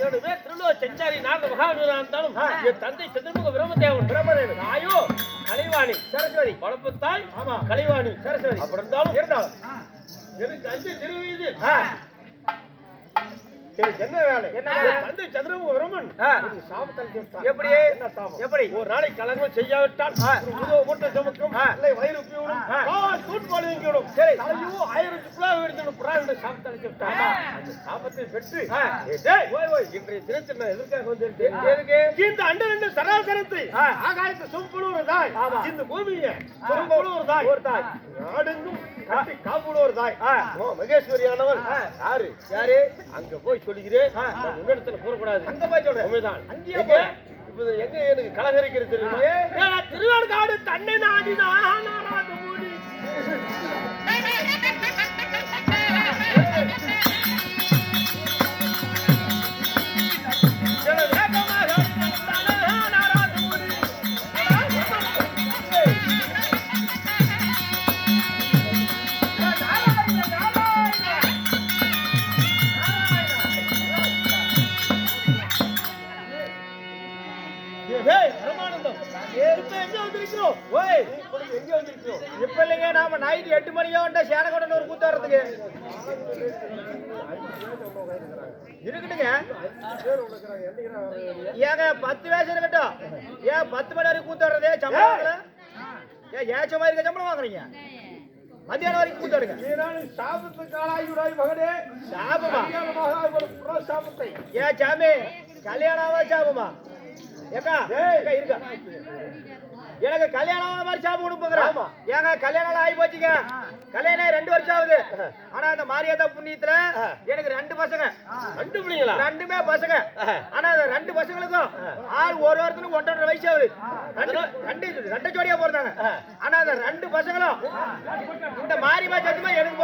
என்னுடைய பேர் திருவள்ளுவர் செஞ்சாரி நாக மகாவீரா இருந்தாலும் என் தந்தை சந்திரமுக பிரம்மதேவன். பிரம்மதேவன். தாயோ கலைவாணி. சரஸ்வதி. வளர்ப்பு தாய் ஆமா. கலைவாணி. சரஸ்வதி. அப்படி இருந்தாலும் இருந்தாலும். எனக்கு அஞ்சு திருவீது என்ன வேலை? என்ன? என் தந்தை சந்திரமுக பிரம்மன். சாபத்தில். எப்படி? என்ன சாபம்? எப்படி? ஒரு நாளைக்கு கலங்கம் செய்யாவிட்டால் மூட்டை சுமக்கும். இல்லை வயிறு வீங்கிவிடும் சரி. சுற்றுலா எடுத்துடும் புறா என்று சாபத்தை அளித்து விட்டான் அந்த சாபத்தை பெற்று ஓய், ஓய், இன்றைய தினத்தில் நான் எதற்காக வந்திருக்கேன்? இந்த அண்டரண்ட சராசரத்தை. ஆகாயத்தை ஒரு தாய். இந்த பூமியை ஒரு. நாடெங்கும் கட்டி காப்புடு ஒரு தாய். ஓ, மகேஸ்வரியானவள் ஆ. யாரு யாரு அங்க போய் சொல்லுகிறேன் உன்னிடத்துல கூறக்கூடாது அங்க போய் சொல்றேன். உண்மைதான் அங்கேயே எங்க? போய். இப்ப இது எங்க எனக்கு கலகரிக்கிறது திருவார்காடு தன்னை நாடி ஏய், பரமானந்தம். இப்ப எங்க வந்திருக்கிறோம்? ஓய் இப்பொழுது எங்க வந்திருக்கிறோம்? இப்ப இல்லைங்க நாம நைட் எட்டு மணிக்கே வந்துட்டா சேனகோடன் ஒரு கூத்து வர்றதுக்கு இருக்கட்டுங்க ஏங்க பத்து வயசு இருக்கட்டும் ஏன் பத்து மணி வரைக்கும் கூத்து வர்றதே சம்பளம் வாங்கல? ஏன் ஏச்ச மாதிரி இருக்க சம்பளம் வாங்குறீங்க மத்தியானம் வரைக்கும் கூத்து வருங்க நீரான சாபத்துக்கு ஆளாகிவிடாய் மகனே. சாபமா. ஏன் சாமி கல்யாணம் ஆவா சாபமா ஏக்கா இருக்கா. எனக்கு கல்யாணம் ஆன மாதிரி சாபம் கொடுப்புங்கிறேன். ஏங்க கல்யாணம் ஆகி போச்சுங்க. கல்யாணம் ரெண்டு வருஷம் ஆகுது. ஆனா அந்த மாரியாதா புண்ணியத்துல எனக்கு ரெண்டு பசங்க. ரெண்டு பிள்ளைங்களா? ரெண்டுமே பசங்க. ஆனா அந்த ரெண்டு பசங்களுக்கும் ஆள் ஒரு ஒருத்தனுக்கு ஒன்றரை வயசு ஆகுது. ரெண்டு ரெண்டு ஜோடியா பிறந்தாங்க ஆனா அந்த ரெண்டு பசங்களும் இந்த மாரியம்மா சத்தியமா எனக்கு